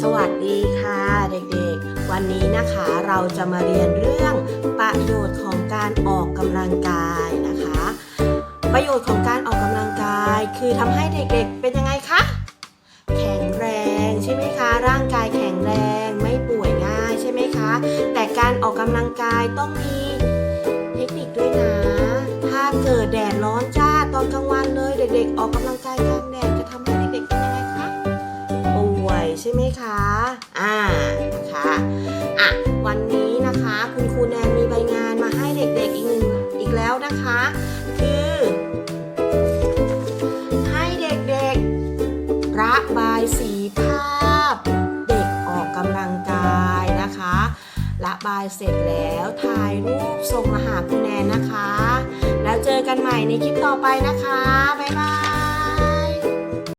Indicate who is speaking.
Speaker 1: สวันนี้นะคะเราจะมาเรียนเรื่องประโยชน์ของการออกกำลังกายนะคะ ประโยชน์ของการออกกำลังกายคือทำให้เด็กๆเป็นยังไงคะ แข็งแรงใช่ไหมคะ ร่างกายแข็งแรงไม่ป่วยง่ายใช่ไหมคะ แต่การออกกำลังกายต้องมีเทคนิคด้วยนะ ถ้าเกิดแดดร้อนจ้าตอนกลางวันเลยเด็กๆ ออกกำลังกายกลางแดด ช่ไหมคะ อ่า นะคะ อะ วันนี้นะคะ คุณครูแนนมีใบงานมาให้เด็กๆอีกหนึ่งอีกแล้วนะคะ คือ ให้เด็กๆ ระบายสีภาพ เด็กออกกำลังกายนะคะ ระบายเสร็จแล้วถ่ายรูปส่งมาหาคุณแนนนะคะ แล้วเจอกันใหม่ในคลิปต่อไปนะคะ บ๊ายบาย